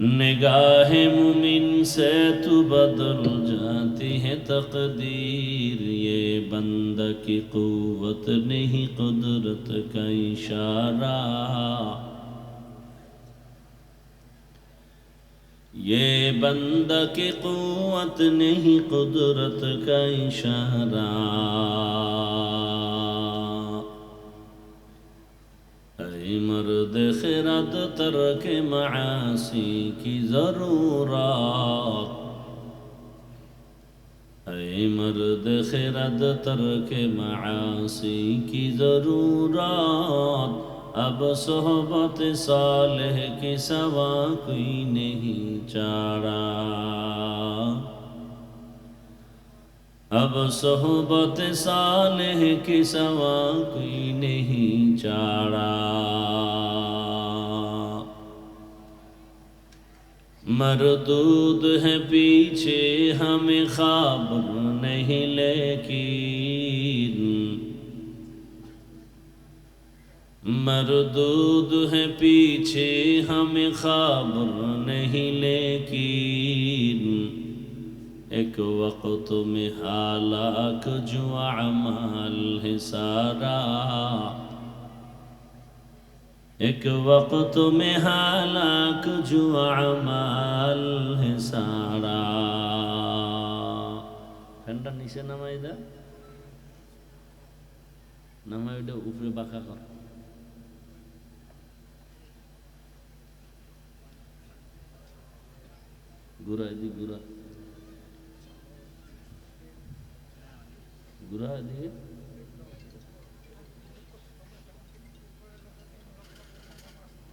نگاہ ممن سے تو بدل جاتی ہے تقدیر، یہ بندہ کی قوت نہیں، قدرت کا اشارہ۔ یہ بندہ کی قوت نہیں، قدرت کا اشارہ۔ اے مرد خیرت ترک معاسی کی ضرورات اے مرد خیرت ترک معاسی کی ضرورات اب صحبت صالح کی سوا کوئی نہیں چارا اب صحبت صالح کی سوا کوئی نہیں مردود ہے پیچھے ہمیں خبر نہیں لیکن مردود ہے پیچھے ہمیں خبر نہیں لیکن ایک وقت میں حالاک جو اعمال ہے سارا ایک وقت میں حالک جو عمال ہے سارا ফ্যানটা নিচে নামাই দা নামাই ওটা উপরে বাঁকা কর গুড়া দি গুড়া গুড়া দিয়ে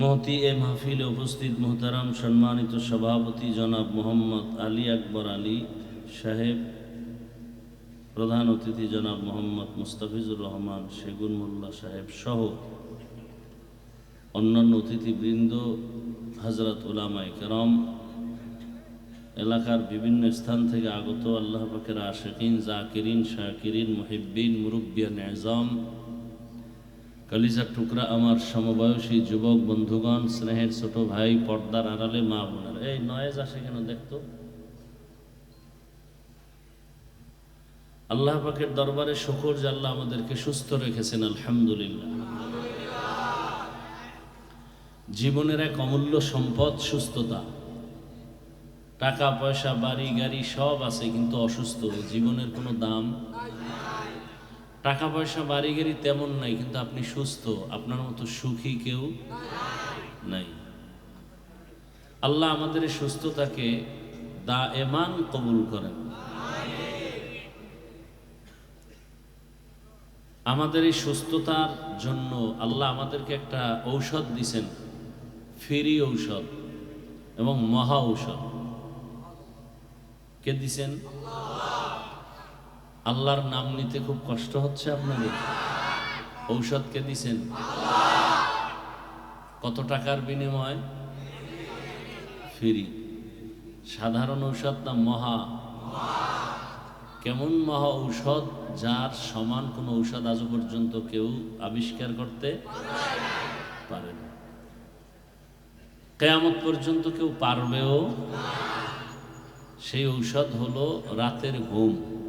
মহতি এ মাহফিলে উপস্থিত মোহতারাম সম্মানিত সভাপতি জনাব মোহাম্মদ আলী আকবর আলী সাহেব, প্রধান অতিথি জনাব মোহাম্মদ মুস্তাফিজুর রহমান, সেগুন মোল্লা সাহেব সহ অন্যান্য অতিথিবৃন্দ হজরত উলামাই কেরম, এলাকার বিভিন্ন স্থান থেকে আগত আল্লাহ পাকের আশেকিন, জাকিরিন, শাকিরিন, মুহিব্বিন, মুরব্বিয়ান, এজাম কালিজার টুকরা আমার সমবয়সী যুবক, বন্ধুগণ, স্নেহের ছোট ভাই, পর্দার আড়ালে মা বোনের। এই নয়েজ আসে কেন দেখতো? আল্লাহ পাকের দরবারে শকর যে আল্লাহ আমাদেরকে সুস্থ রেখেছেন, আলহামদুলিল্লাহ। জীবনের এক অমূল্য সম্পদ, সুস্থতা। টাকা, পয়সা, বাড়ি, গাড়ি সব আছে, কিন্তু অসুস্থ। জীবনের কোনো দাম টাকা পয়সা বাড়ি তেমন নাই, কিন্তু আপনি সুস্থ, আপনার মতো সুখী কেউ নাই। আল্লাহ আমাদের সুস্থতাকে দা এমান কবুল করেন। আমাদের এই সুস্থতার জন্য আল্লাহ আমাদেরকে একটা ঔষধ দিছেন, ফ্রি ঔষধ এবং মহা ঔষধ। কে দিছেন? আল্লাহর নাম নিতে খুব কষ্ট হচ্ছে আপনাদের? ঔষধ কে দিছেন। কত টাকার বিনিময়? ফ্রি। সাধারণ ঔষধ না মহা? কেমন মহা ঔষধ যার সমান কোন ঔষধ আজও পর্যন্ত কেউ আবিষ্কার করতে পারে না। কেয়ামত পর্যন্ত কেউ পারবেও সেই ঔষধ হলো রাতের ঘুম।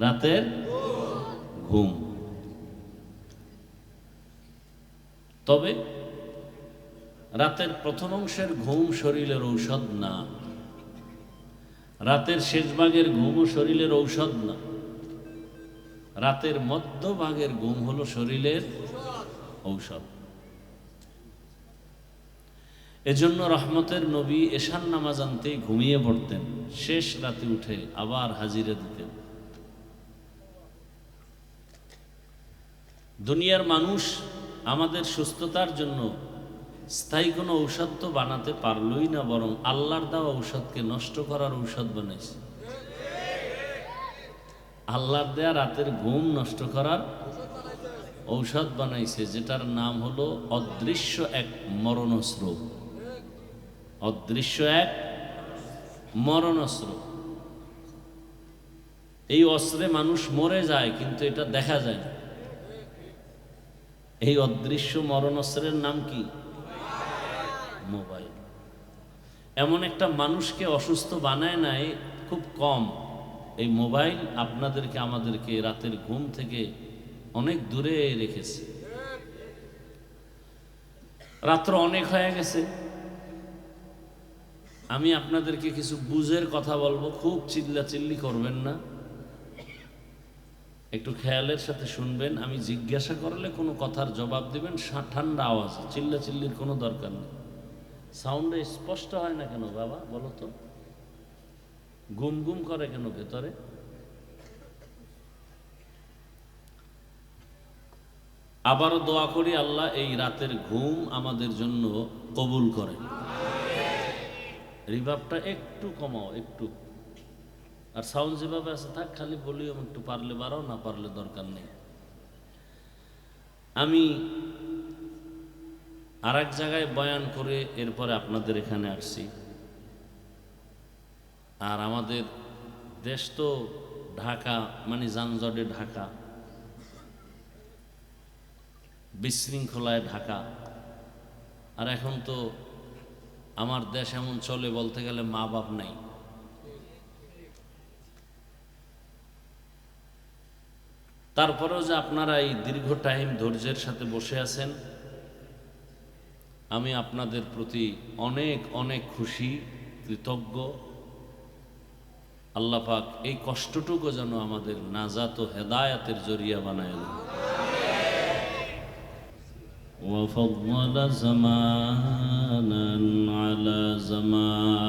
রাতের ঘুম। তবে রাতের প্রথম অংশের ঘুম শরীরের ঔষধ না। রাতের শেষ ভাগের ঘুমও শরীরের ঔষধ না। রাতের মধ্যভাগের ঘুম হলো শরীরের ঔষধ। এজন্য রহমতের নবী এশান নামাজ আনতেই ঘুমিয়ে পড়তেন। শেষ রাতে উঠে আবার হাজিরে দিতেন। দুনিয়ার মানুষ আমাদের সুস্থতার জন্য স্থায়ী কোনো ঔষধ তো বানাতে পারলই না, বরং আল্লাহর দেওয়া ঔষধকে নষ্ট করার ঔষধ বানাইছে। আল্লাহর দেয়া রাতের ঘুম নষ্ট করার ঔষধ বানাইছে, যেটার নাম হলো অদৃশ্য এক মরণস্র অদৃশ্য এক মরণস্র এই অস্ত্রে মানুষ মরে যায়, কিন্তু এটা দেখা যায় না। এই অদৃশ্য মরণস্ত্রের নাম কি? মোবাইল। এমন একটা মানুষকে অসুস্থ বানায় নাই, খুব কম। এই মোবাইল আপনাদেরকে, আমাদেরকে রাতের ঘুম থেকে অনেক দূরে রেখেছে। রাত্র অনেক হয়ে গেছে। আমি আপনাদেরকে কিছু বুঝের কথা বলব, খুব চিল্লা চিল্লি করবেন না। একটু খেয়ালের সাথে শুনবেন, আমি জিজ্ঞাসা করলে কোনো কথার জবাব দেবেন ঠান্ডা আওয়াজ, চিল্লা চিল্লির কোনো দরকার নেই। সাউন্ডে স্পষ্ট হয় না কেন বাবা, বলো তো? গুম গুম করে কেন ভেতরে? আবারও দোয়া করি আল্লাহ, এই রাতের ঘুম আমাদের জন্য কবুল করে রিভাবটা একটু কমাও, একটু। আর সাউন্ড যেভাবে আছে, থাক, খালি ভলিউম একটু পারলে বাড়াও, না পারলে দরকার নেই। আমি আর এক জায়গায় বয়ান করে এরপরে আপনাদের এখানে আসছি। আর আমাদের দেশ তো ঢাকা মানে যানজটে ঢাকা। বিশৃঙ্খলায় ঢাকা। আর এখন তো আমার দেশ এমন চলে বলতে গেলে মা বাপ নাই। তারপরেও যে আপনারা এই দীর্ঘ টাইম ধৈর্যের সাথে বসে আছেন আমি আপনাদের প্রতি অনেক অনেক খুশি কৃতজ্ঞ আল্লাহ পাক এই কষ্টটুকু যেন আমাদের নাজাত ও হেদায়াতের জরিয়া বানায় দেন وفضل زمانا على زمان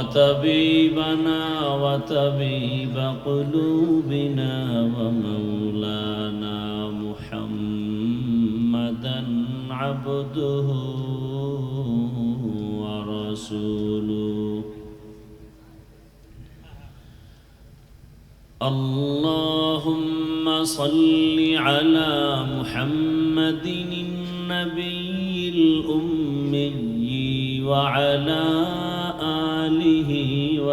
وطبيبنا وطبيب قلوبنا ومولانا محمدا عبده ورسوله. اللهم صل على محمد النبي الأمي وعلى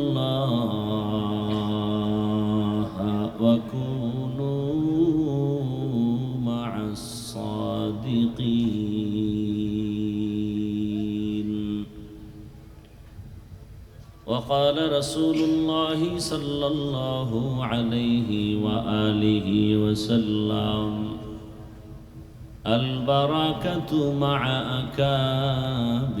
الله وكونوا مع الصادقين. وقال رسول الله صلى الله عليه وآله وسلم البركة مع أكابركم.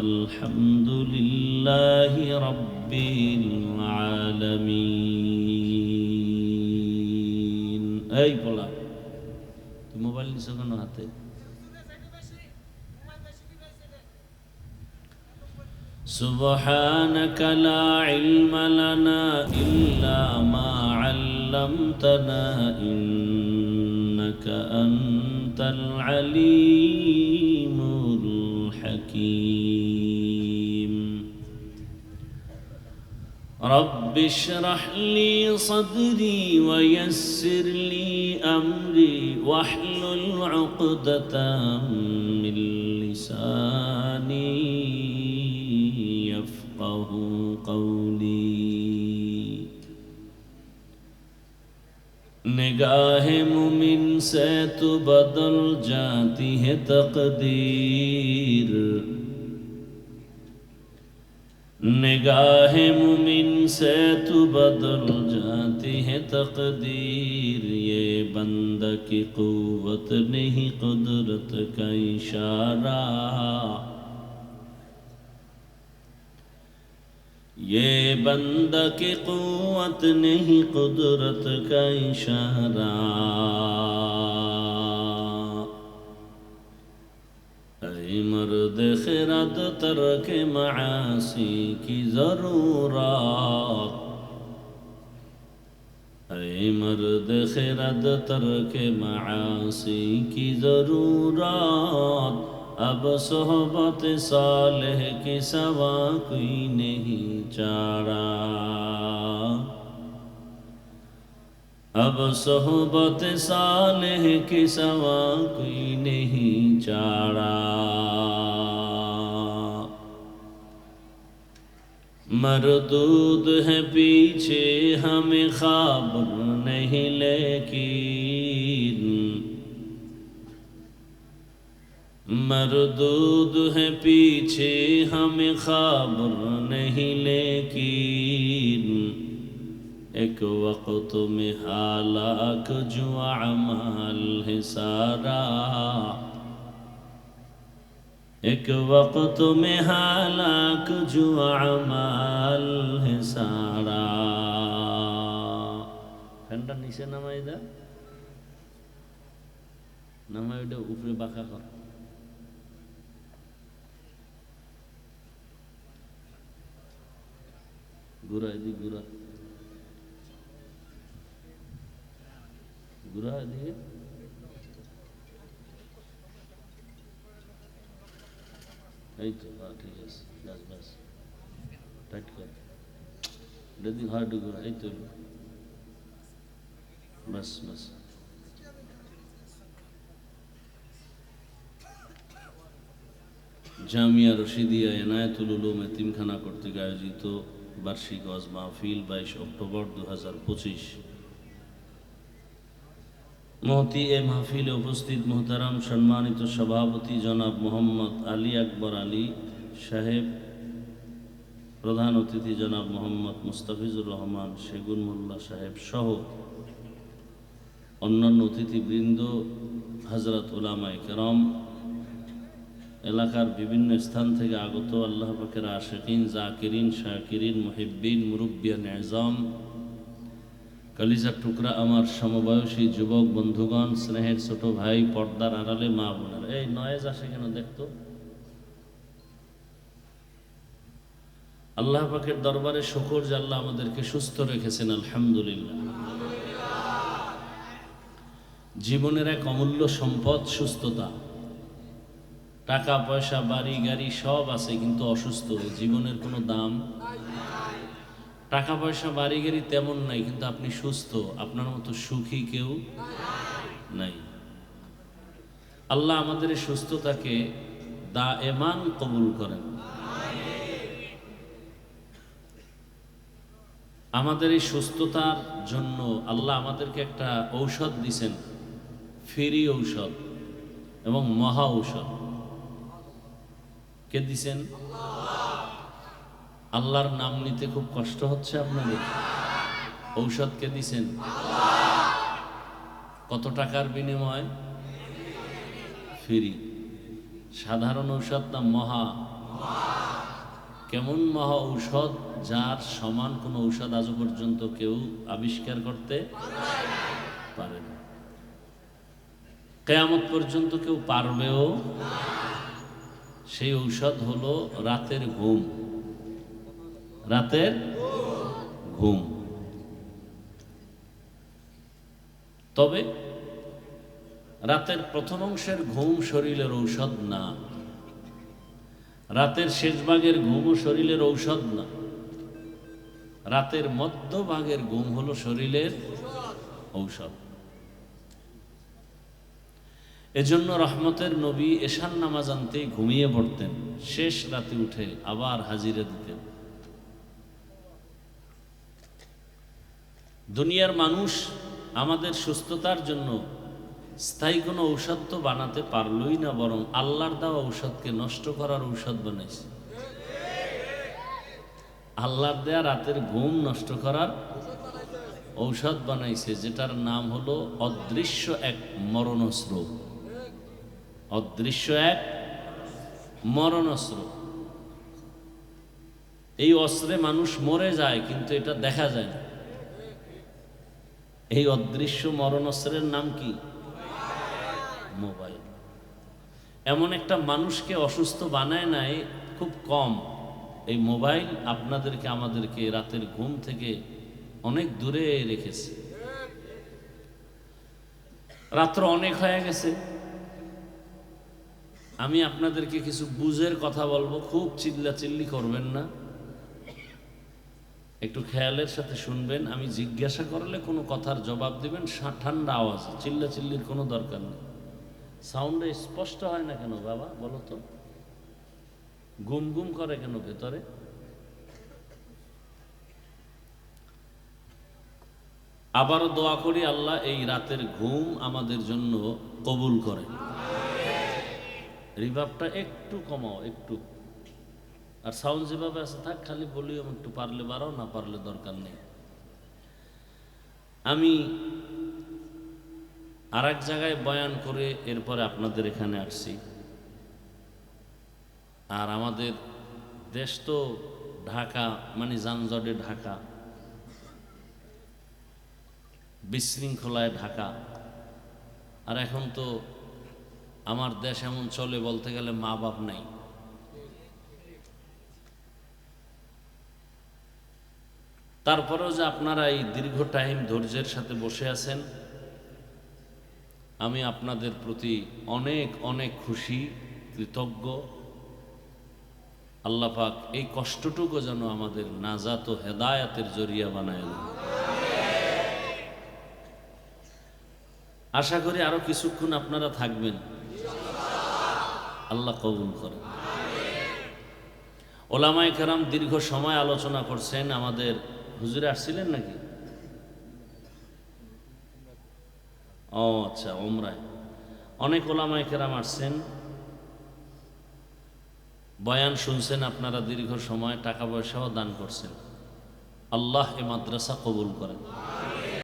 والحمد لله رب العالمين এই বলা তুই মোবাইল নিছো কেন হাতে سبحانك لا علم لنا إلا ما علمتنا إنك أنت العليم الحكيم رب اشرح لي صدري ويسر لي أمري واحلل عقدة من لساني يفقه قولي. نگاہ مومن سے تو بدل جاتی ہے تقدیر۔ نگاہ ممن سے تو بدل جاتی ہے تقدیر، یہ بندہ کی قوت نہیں، قدرت کا اشارہ۔ یہ بندہ کی قوت نہیں، قدرت کا اشارہ۔ خرد ترک معاصی کی ضرورات اے مرد خرد ترک معاصی کی ضرورات اب صحبت صالح کی سوا کوئی نہیں چارا اب صحبت صالح کی سوا کوئی نہیں چارا مردود ہے پیچھے ہمیں خواب نہیں لیکن مردود ہے پیچھے ہمیں خواب نہیں لیکن ایک وقت میں حالاک جو اعمال ہے سارا एक वक्त में हालाक जो अमाल है सारा ফ্যানটা নিচে নামাই দা নামাই ওটা উপরে বাঁকা কর ঘুরা এদিকে ঘুরা ঘুরা এদিকে এই তো হ্যাঁ ঠিক আছে বাস বাস টাইট কর দিকে হার্ড এই তো বাস বাস জামিয়া রশিদিয়া এনায়েতুল উলুম এতিমখানা কর্তৃক আয়োজিত বার্ষিক ওয়াজ মাহফিল বাইশ অক্টোবর দু হাজার পঁচিশ। মহতি এ মাহফিলে উপস্থিত মোহতারাম সম্মানিত সভাপতি জনাব মোহাম্মদ আলী আকবর আলী সাহেব, প্রধান অতিথি জনাব মোহাম্মদ মুস্তাফিজুর রহমান, সেগুন মোল্লা সাহেব সহ অন্যান্য অতিথিবৃন্দ হজরত উলামায় কেরম, এলাকার বিভিন্ন স্থান থেকে আগত আল্লাহ পাকের আশেকিন, জাকিরিন, শাকিরিন, মুহিব্বিন, মুরব্বিয়ান, এজাম কালিজার টুকরা আমার সমবয়সী যুবক বন্ধুগণ, স্নেহের ছোট ভাই, পর্দার আড়ালে মা বোনের। এই নয়েজ আসে কেন দেখতো? আল্লাহ পাকের দরবারে শকর যে আল্লাহ আমাদেরকে সুস্থ রেখেছেন, আলহামদুলিল্লাহ। জীবনের এক অমূল্য সম্পদ, সুস্থতা। টাকা, পয়সা, বাড়ি, গাড়ি সব আছে, কিন্তু অসুস্থ। জীবনের কোনো দাম? টাকা পয়সা বাড়ি গাড়ি তেমন নাই, কিন্তু আপনি সুস্থ, আপনার মতো সুখী কেউ নাই। আল্লাহ আমাদের সুস্থতাকে দা এমান কবুল করেন। আমাদের এই সুস্থতার জন্য আল্লাহ আমাদেরকে একটা ঔষধ দিছেন, ফ্রি ঔষধ এবং মহা ঔষধ। কে দিছেন? আল্লাহর নাম নিতে খুব কষ্ট হচ্ছে আপনাদের? ঔষধ কে দিছেন। কত টাকার বিনিময়? ফ্রি। সাধারণ ঔষধ না মহা? কেমন মহা ঔষধ যার সমান কোনো ঔষধ আজও পর্যন্ত কেউ আবিষ্কার করতে পারে না। কেয়ামত পর্যন্ত কেউ পারবেও সেই ঔষধ হলো রাতের ঘুম। রাতের ঘুম। তবে রাতের প্রথম অংশের ঘুম শরীরের ঔষধ না। রাতের শেষ ভাগের ঘুমও শরীরের ঔষধ না। রাতের মধ্যভাগের ঘুম হলো শরীরের ঔষধ। এজন্য রহমতের নবী এশান নামাজ আনতে ঘুমিয়ে পড়তেন। শেষ রাতে উঠে আবার হাজিরা দিতেন। দুনিয়ার মানুষ আমাদের সুস্থতার জন্য স্থায়ী কোনো ঔষধ তো বানাতে পারলই না, বরং আল্লাহর দেওয়া ঔষধকে নষ্ট করার ঔষধ বানাইছে। আল্লাহর দেয়া রাতের ঘুম নষ্ট করার ঔষধ বানাইছে, যেটার নাম হলো অদৃশ্য এক মরণস্র অদৃশ্য এক মরণস্র এই অস্ত্রে মানুষ মরে যায়, কিন্তু এটা দেখা যায় না। এই অদৃশ্য মরণস্ত্রের নাম কি? মোবাইল। এমন একটা মানুষকে অসুস্থ বানায় নাই, খুব কম। এই মোবাইল আপনাদেরকে, আমাদেরকে রাতের ঘুম থেকে অনেক দূরে রেখেছে। রাত্র অনেক হয়ে গেছে। আমি আপনাদেরকে কিছু বুঝের কথা বলব, খুব চিল্লা চিল্লি করবেন না। একটু খেয়ালের সাথে শুনবেন, আমি জিজ্ঞাসা করলে কোনো কথার জবাব দিবেন ঠান্ডা আওয়াজে, চিল্লা চিল্লির কোনো দরকার নেই। সাউন্ডে স্পষ্ট হয় না কেন বাবা, বলো তো? গুম গুম করে কেন ভেতরে? আবারও দোয়া করি আল্লাহ, এই রাতের ঘুম আমাদের জন্য কবুল করে। রিভাবটা একটু কমাও, একটু। আর সাউন্ড যেভাবে আছে, থাক, খালি ভলিউম একটু পারলে বাড়াও, না পারলে দরকার নেই। আমি আর এক জায়গায় বয়ান করে এরপরে আপনাদের এখানে আসছি। আর আমাদের দেশ তো ঢাকা মানে যানজটে ঢাকা। বিশৃঙ্খলায় ঢাকা। আর এখন তো আমার দেশ এমন চলে বলতে গেলে মা বাপ নাই। তারপরেও যে আপনারা এই দীর্ঘ টাইম ধৈর্যের সাথে বসে আছেন, আমি আপনাদের প্রতি অনেক অনেক খুশি, কৃতজ্ঞ। আল্লাহ পাক এই কষ্টটুকু যেন আমাদের নাজাত ও হেদায়াতের জরিয়া বানায়। আশা করি আরও কিছুক্ষণ আপনারা থাকবেন। আল্লাহ কবুল করেন। ওলামাই কেরাম দীর্ঘ সময় আলোচনা করছেন আমাদের হুজুরে আসছিলেন নাকি? ও আচ্ছা ওমরায় অনেক ওলামায় কেরাম আসছেন। বয়ান শুনছেন আপনারা দীর্ঘ সময়, টাকা পয়সাও দান করছেন। আল্লাহ এ মাদ্রাসা কবুল করেন।